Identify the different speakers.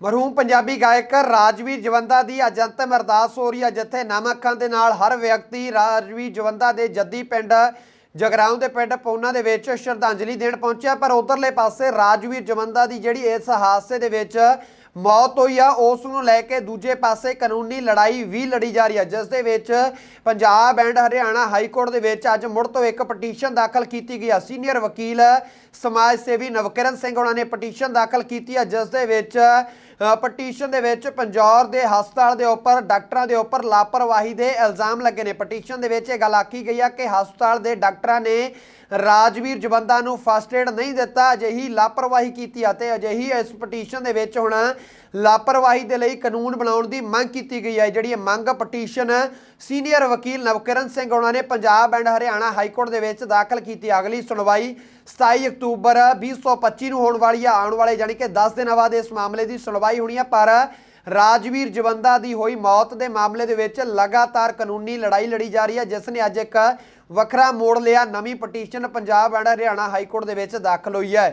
Speaker 1: ਮਰਹੂਮ ਪੰਜਾਬੀ ਗਾਇਕ ਰਾਜਵੀਰ ਜਵੰਦਾ ਦੀ ਅੱਜ ਅੰਤਿਮ ਅਰਦਾਸ ਹੋ ਰਹੀ ਹੈ, ਜਿੱਥੇ ਨਮ ਦੇ ਨਾਲ ਹਰ ਵਿਅਕਤੀ ਰਾਜਵੀਰ ਜਵੰਦਾ ਦੇ ਜੱਦੀ ਪਿੰਡ, ਜਗਰਾਉਂ ਦੇ ਪਿੰਡ ਪੌਨਾ ਦੇ ਵਿੱਚ ਸ਼ਰਧਾਂਜਲੀ ਦੇਣ ਪਹੁੰਚਿਆ, ਪਰ ਉਧਰਲੇ ਪਾਸੇ ਰਾਜਵੀਰ ਜਵੰਦਾ ਦੀ ਜਿਹੜੀ ਇਸ ਹਾਦਸੇ ਦੇ ਵਿੱਚ ਮੌਤ ਹੋਈ ਆ, ਉਸ ਨੂੰ ਲੈ ਕੇ ਦੂਜੇ ਪਾਸੇ ਕਾਨੂੰਨੀ ਲੜਾਈ ਵੀ ਲੜੀ ਜਾ ਰਹੀ ਹੈ ਜਿਸ ਦੇ ਵਿੱਚ Punjab and Haryana high court ਦੇ ਵਿੱਚ ਅੱਜ ਮੁੜ ਤੋਂ ਇੱਕ ਪਟੀਸ਼ਨ ਦਾਖਲ ਕੀਤੀ ਗਈ ਆ। ਸੀਨੀਅਰ ਵਕੀਲ ਸਮਾਜ ਸੇਵੀ ਨਵਕਿਰਨ ਸਿੰਘ ਉਹਨਾਂ ਨੇ ਪਟੀਸ਼ਨ ਦਾਖਲ ਕੀਤੀ ਹੈ ਜਿਸ ਦੇ ਵਿੱਚ ਪਟੀਸ਼ਨ ਦੇ ਵਿੱਚ ਪੰਜੌਰ ਦੇ ਹਸਪਤਾਲ ਦੇ ਉੱਪਰ, ਡਾਕਟਰਾਂ ਦੇ ਉੱਪਰ ਲਾਪਰਵਾਹੀ ਦੇ ਇਲਜ਼ਾਮ ਲੱਗੇ ਨੇ। ਪਟੀਸ਼ਨ ਦੇ ਵਿੱਚ ਇਹ ਗੱਲ ਆਖੀ ਗਈ ਆ ਕਿ ਹਸਪਤਾਲ ਦੇ ਡਾਕਟਰਾਂ ਨੇ ਰਾਜਵੀਰ ਜਵੰਦਾ ਨੂੰ ਫਸਟ ਏਡ ਨਹੀਂ ਦਿੱਤਾ, ਅਜਿਹੀ ਲਾਪਰਵਾਹੀ ਕੀਤੀ ਅਤੇ ਅਜਿਹੀ ਇਸ ਪਟੀਸ਼ਨ ਦੇ ਵਿੱਚ ਹੁਣ ਲਾਪਰਵਾਹੀ ਦੇ ਲਈ ਕਾਨੂੰਨ ਬਣਾਉਣ ਦੀ ਮੰਗ ਕੀਤੀ ਗਈ ਹੈ ਜਿਹੜੀ ਇਹ ਮੰਗ ਪਟੀਸ਼ਨ ਸੀਨੀਅਰ ਵਕੀਲ ਨਵਕਿਰਨ ਸਿੰਘ ਉਹਨਾਂ ਨੇ Punjab and Haryana high court ਦੇ ਵਿੱਚ ਦਾਖਲ ਕੀਤੀ ਅਗਲੀ ਸੁਣਵਾਈ 27 ਅਕਤੂਬਰ 2025 ਨੂੰ ਹੋਣ ਵਾਲੀ ਆ। ਆਉਣ ਵਾਲੇ ਯਾਨੀ ਕਿ 10 ਦਿਨਾਂ ਬਾਅਦ ਇਸ ਮਾਮਲੇ ਦੀ ਸੁਣਵਾਈ ਹੋਣੀ ਹੈ ਪਰ ਰਾਜਵੀਰ ਜਵੰਦਾ ਦੀ ਹੋਈ ਮੌਤ ਦੇ ਮਾਮਲੇ ਦੇ ਵਿੱਚ ਲਗਾਤਾਰ ਕਾਨੂੰਨੀ ਲੜਾਈ ਲੜੀ ਜਾ ਰਹੀ ਹੈ ਜਿਸ ਨੇ ਅੱਜ ਇੱਕ ਵੱਖਰਾ ਮੋੜ ਲਿਆ। ਨਵੀਂ petition Punjab and Haryana high court ਦੇ ਵਿੱਚ ਦਾਖਲ ਹੋਈ ਹੈ।